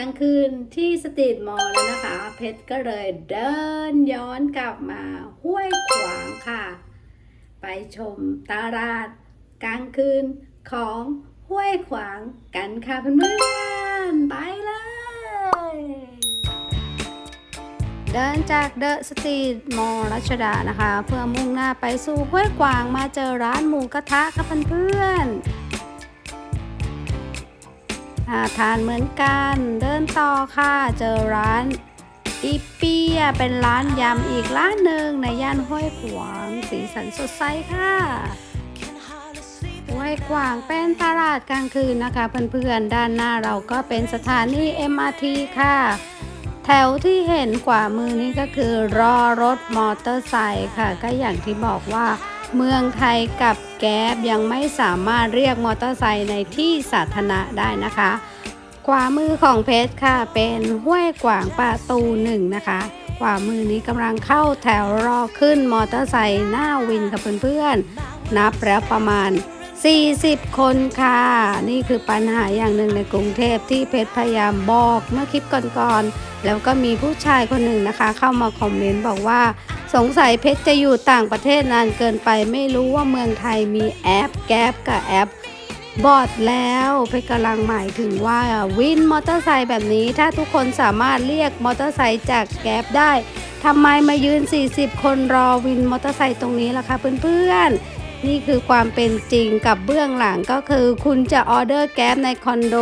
กลางคืนที่สตรีทมอลล์แล้วนะคะ เพชรก็เลยเดินย้อนกลับมาห้วยขวางค่ะ ไปชมตลาดกลางคืนของห้วยขวางกันค่ะเพื่อนๆไปเลย เดินจากเดอะสตรีทมอลล์รัชดานะคะ เพื่อมุ่งหน้าไปสู่ห้วยกวางมาเจอร้านหมูกระทะค่ะเพื่อนๆาทานเหมือนกัน เดินต่อค่ะ เจอร้านอีเปียเป็นร้านยำอีกร้านหนึ่งในย่านห้วยขวางสีสันสดใสค่ะห้วยกวางเป็นตลาดกลางคืนนะคะ เพื่อนๆ ด้านหน้าเราก็เป็นสถานี MRT ค่ะ แถวที่เห็นขวามือนี้ก็คือรอรถมอเตอร์ไซค์ค่ะ ก็อย่างที่บอกว่า เมืองไทยกับแก๊บยังไม่สามารถเรียกมอเตอร์ไซค์ในที่สาธารณะได้นะคะขวามือของเพชรค่ะเป็นห้วยกวางประตูหนึ่งนะคะขวามือนี้กำลังเข้าแถวรอขึ้นมอเตอร์ไซค์หน้าวินกับเพื่อนๆ นับแล้วประมาณ 40 คนค่ะ นี่คือปัญหาอย่างหนึ่งในกรุงเทพที่เพชรพยายามบอกเมื่อคลิปก่อนๆ แล้วก็มีผู้ชายคนหนึ่งนะคะ เข้ามาคอมเมนต์บอกว่า สงสัยเพชรจะอยู่ต่างประเทศนานเกินไปไม่รู้ว่าเมืองไทยมีแอปแก๊ปกับแอปบอดแล้วเพชรกำลังหมายถึงว่าวินมอเตอร์ไซค์แบบนี้ ถ้าทุกคนสามารถเรียกมอเตอร์ไซค์จากแก๊ปได้ทำไมมายืน 40 คนรอวินมอเตอร์ไซค์ตรงนี้ล่ะคะเพื่อนๆ นี่คือความเป็นจริงกับเบื้องหลังก็คือ คุณจะออเดอร์แก๊ปในคอนโด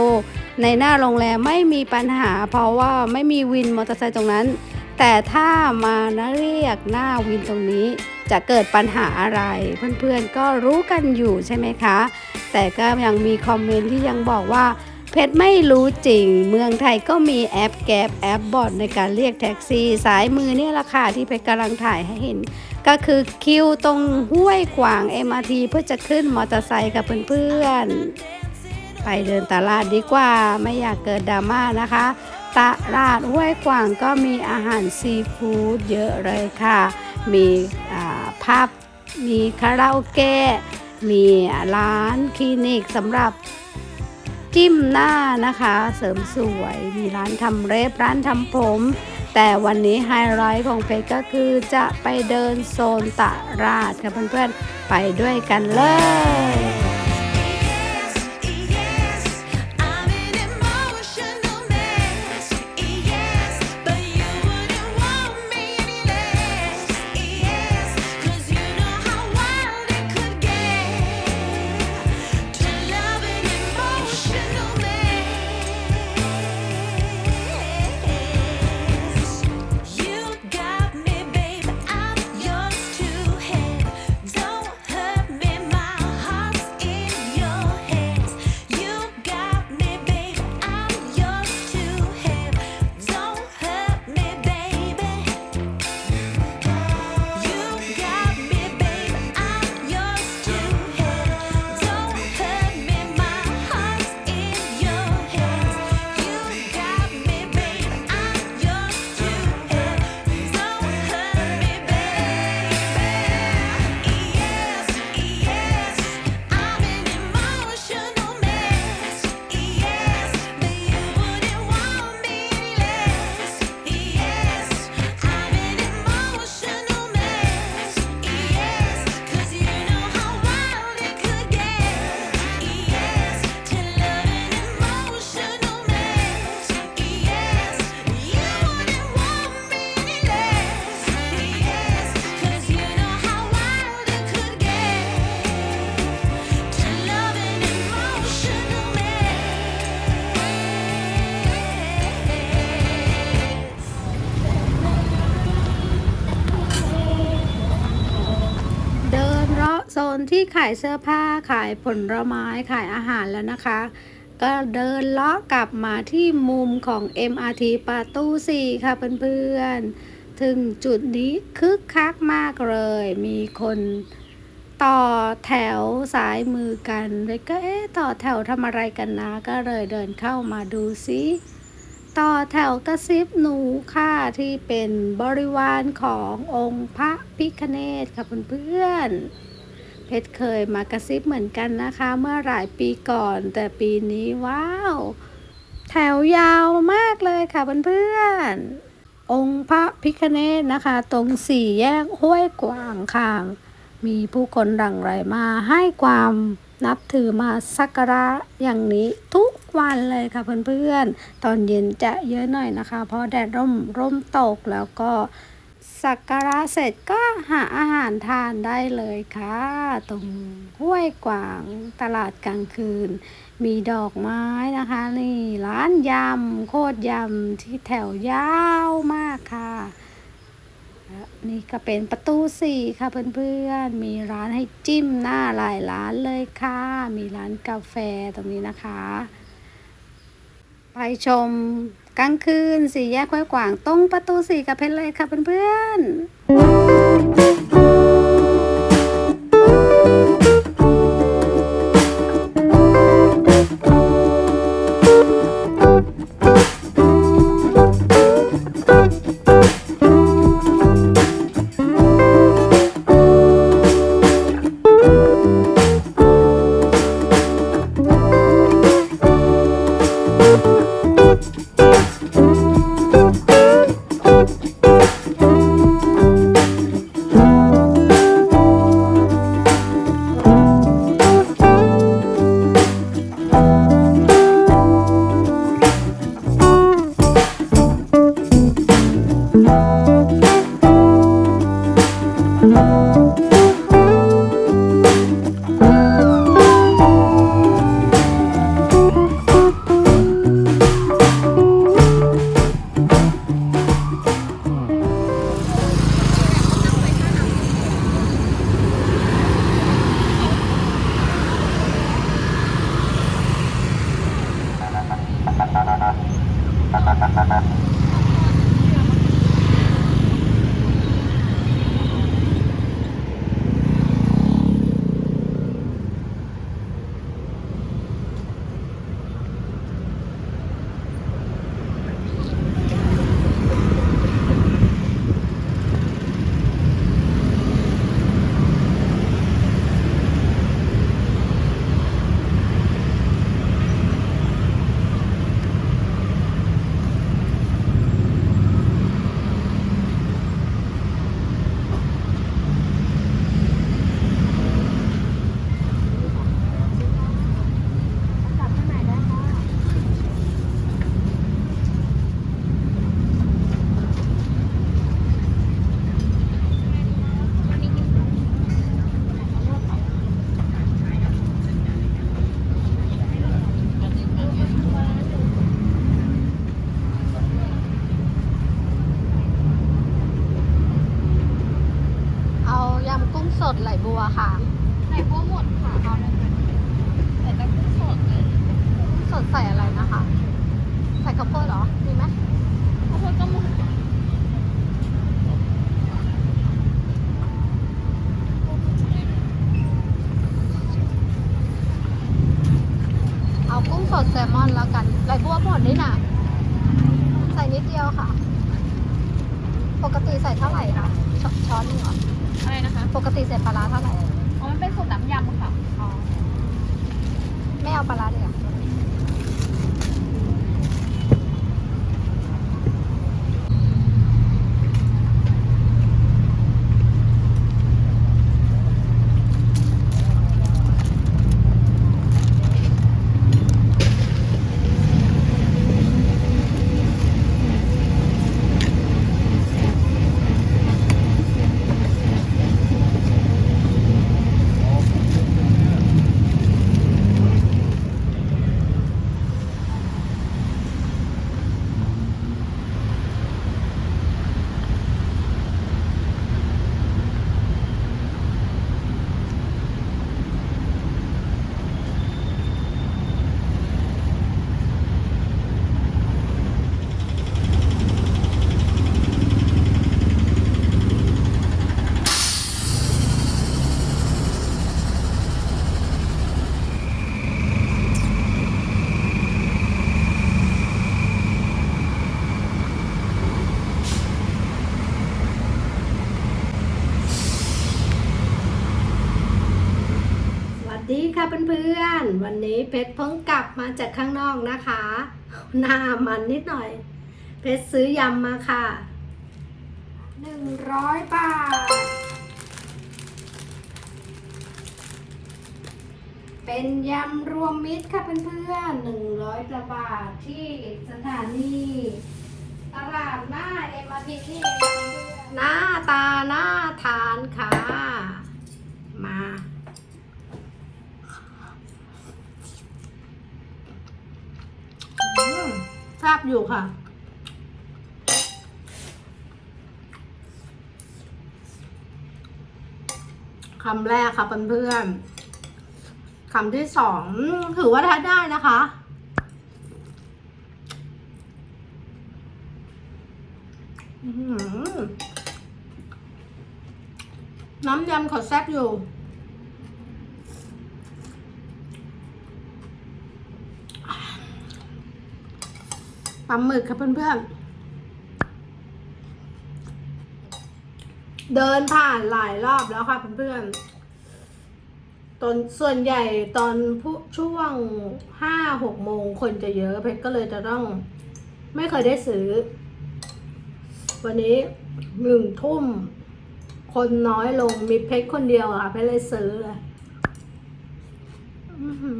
ในหน้าโรงแรมไม่มีปัญหา เพราะว่าไม่มีวินมอเตอร์ไซค์ตรงนั้น แต่ถ้ามานะเรียกหน้าวินตรงนี้ จะเกิดปัญหาอะไร เพื่อนๆก็รู้กันอยู่ใช่ไหมคะ แต่ก็ยังมีคอมเมนต์ที่ยังบอกว่า เพชรไม่รู้จริง เมืองไทยก็มีแอปแก๊ปแอปบอทในการเรียกแท็กซี่ สายมือเนี่ยราคาที่เพชรกำลังถ่ายให้เห็น ก็คือคิวตรงห้วยกวาง MRT เพื่อจะขึ้นมอเตอร์ไซค์กับเพื่อนๆไปเดินตลาดดีกว่าไม่อยากเกิดดราม่านะคะ ตลาดห้วยกวางก็มีอาหารซีฟู้ดเยอะเลยค่ะ มีอ่าพับ มีคาราโอเกะ มีร้านคลินิกสำหรับจิ้มหน้านะคะ เสริมสวย มีร้านทำเล็บร้านทำผม แต่วันนี้ไฮไลท์ของเพจก็คือจะไปเดินโซนตลาดค่ะเพื่อนๆ ไปด้วยกันเลย ที่ขายเสื้อผ้าขายผลไม้ขายอาหารแล้วนะคะ ก็เดินเลาะกลับมาที่มุมของ MRT ประตู4ค่ะเพื่อนๆ ถึงจุดนี้คึกคักมากเลย มีคนต่อแถวสายมือกันเลยก็เอ๊ะต่อแถวทำอะไรกันนะ ก็เลยเดินเข้ามาดูซิต่อแถวกระซิบหนูค่ะที่เป็นบริวารขององค์พระพิคเนตค่ะเพื่อนๆ เพชรเคยมากระซิบเหมือนกันนะคะ เมื่อหลายปีก่อน แต่ปีนี้ว้าว แถวยาวมากเลยค่ะเพื่อนๆองค์พระพิคเนตนะคะ ตรงสี่แยกห้วยกวางค่ะ มีผู้คนหลั่งไหลมาให้ความนับถือมาสักการะอย่างนี้ทุกวันเลยค่ะเพื่อนๆ ตอนเย็นจะเยอะหน่อยนะคะ เพราะแดดร่มร่มตกแล้วก็ สักการะเสร็จก็หาอาหารทานได้เลยค่ะ ตรงห้วยกวางตลาดกลางคืน มีดอกไม้นะคะ นี่ร้านยำโคตรยำที่แถวยาวมากค่ะและนี่ก็เป็นประตูสี่ค่ะเพื่อนๆ มีร้านให้จิ้มหน้าหลายร้านเลยค่ะ มีร้านกาแฟตรงนี้นะคะ ไปชม กลางคืนสี่แยกห้วยกวางตรงประตูสี่กับเพชรเลยค่ะเพื่อนๆ ดแซลมอนแล้วกันไหลบัวหมดนี่น่ะใส่นิดเดียวค่ะ ปกติใส่เท่าไหร่คะชช้อนหนึงเหรออะไรนะคะ ปกติใส่ปลาร้าเท่าไหร่อ๋อมันเป็นสูตรน้ำยำค่ะอ๋อไม่เอาปลาร้าเลยเหรอ พื่อนๆ วันนี้เพชรเพิ่งกลับมาจากข้างนอกนะคะ หน้ามันนิดหน่อย เพชรซื้อยำมาค่ะหนึ่งร้อยบาท เป็นยำรวมมิตรค่ะเพื่อนๆหนึ่งร้อยบาทที่สถานีตลาดหน้าเอ็มอาร์ทีนี่เพื่อนหน้าตาหน้าทานค่ะ มา อืม ทราบอยู่ค่ะ คำแรกค่ะเพื่อนๆ คำที่สองถือว่าถ้าได้นะคะน้ำยำขาแซ่บอยู่ ปลาหมึกครับเพื่อนๆ เดินผ่านหลายรอบแล้วค่ะเพื่อนๆ ตอนส่วนใหญ่ตอนช่วงห้าหกโมงคนจะเยอะเพชรก็เลยจะต้อง ไม่เคยได้ซื้อ วันนี้หนึ่งทุ่ม คนน้อยลงมีเพชรคนเดียวอะค่ะเพชรเลยซื้อเลยอื้อหือ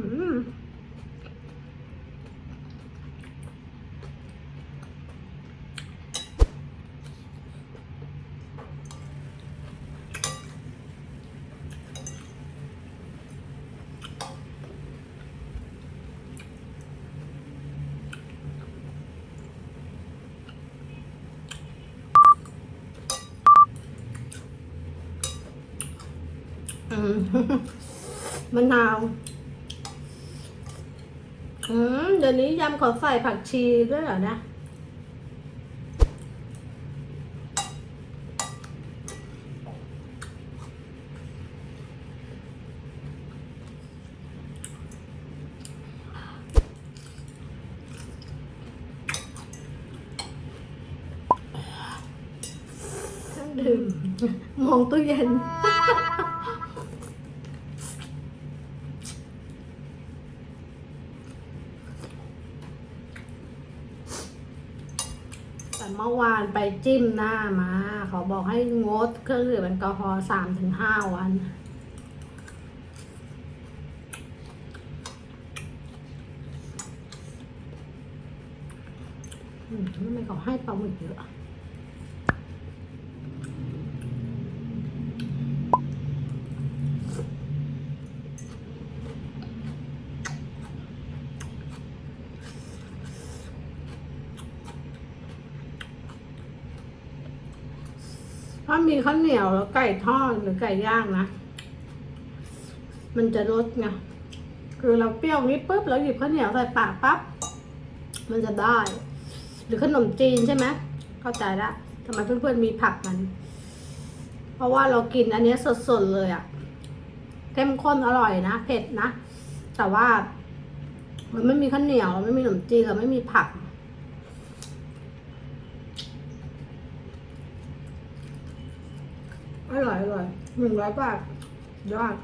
อืม มะนาว อืม เดี๋ยวนี้ยำขอใส่ผักชีด้วยเหรอนะเครื่องดื่ม มองตู้เย็น แต่เมื่อวานไป จิ้มหน้ามาเขาบอกให้งดเครื่องดื่มแอลกอฮอล์สามถึงห้าวันทำไมเขาให้ปลาหมึกเยอะ มีข้าวเหนียวแล้วไก่ทอดหรือไก่ย่างนะ มันจะลดไงคือเราเปรี้ยวนี้ปุ๊บเราหยิบข้าวเหนียวใส่ปากปั๊บมันจะได้ หรือขนมจีนใช่ไหมเข้าใจละทำไมเพื่อนๆมีผักมัน เพราะว่าเรากินอันนี้สดๆเลยอะเข้มข้นอร่อยนะเผ็ดนะแต่ว่ามันไม่มีข้าวเหนียวไม่มีขนมจีนเราไม่มีผัก อร่อยอร่อยหนึ่งร้อยบาทยอด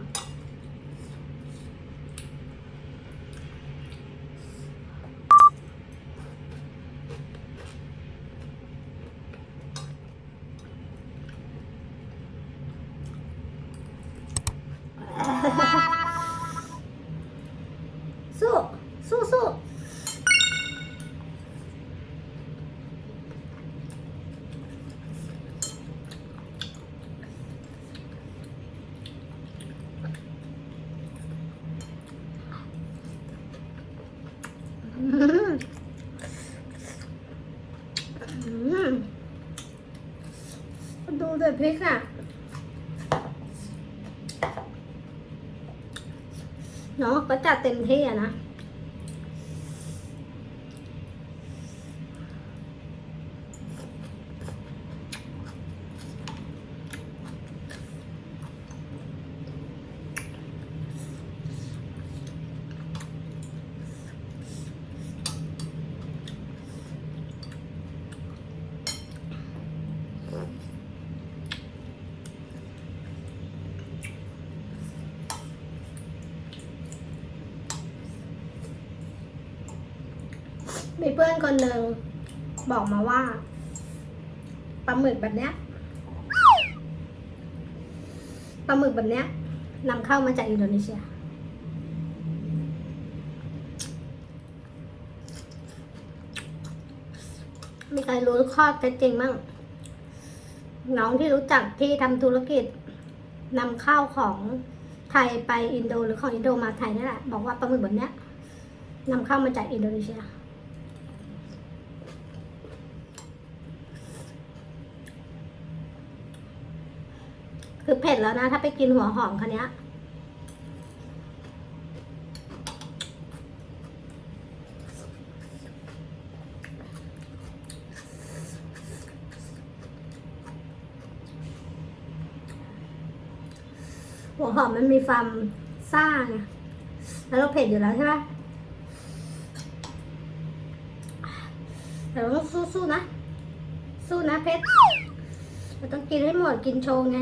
สู้ สู้สู้อืมอืมดูแต่พ ริกค่ะ เนาะก็จัดเต็มที่อะนะ มีเพื่อนคนหนึ่งบอกมาว่าปลาหมึกแบบเนี้ยปลาหมึกแบบเนี้ยนำเข้ามาจากอินโดนีเซีย มีใครรู้ข้อเท็จจริงมั่งน้องที่รู้จักที่ทำธุรกิจนำเข้าของไทยไปอินโดหรือของอินโดมาไทยนี่แหละ บอกว่าปลาหมึกแบบเนี้ยนำเข้ามาจากอินโดนีเซีย คือเผ็ดแล้วนะ ถ้าไปกินหัวหอมคันนี้หัวหอมมันมีความซ่าไงแล้วเราเผ็ดอยู่แล้วใช่ไหมแต่เราต้องสู้ๆนะ สู้นะเพชรเราต้องกินให้หมดกินโชว์ไง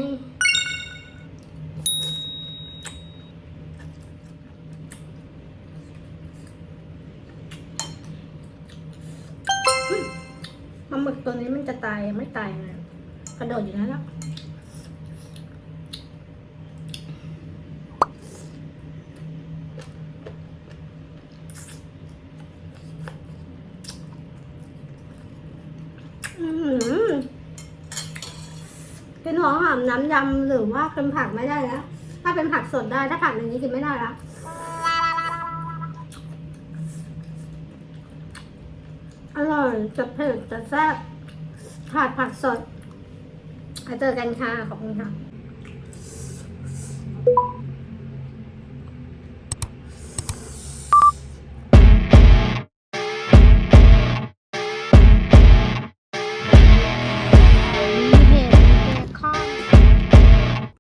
ปลาหมึกตัวนี้มันจะตายไม่ตายไงกระโดดอยู่นั่นแล้วอื้อหือเป็นหัวหอมน้ำยำหรือว่าเป็นผักไม่ได้แล้ว ถ้าเป็นผักสดได้ ถ้าผักอย่างนี้กินไม่ได้แล้ว ร่อยจะเผ็ดจะแซ่บขาดผักสดเอาเจอกันค่ะ ขอบคุณค่ะ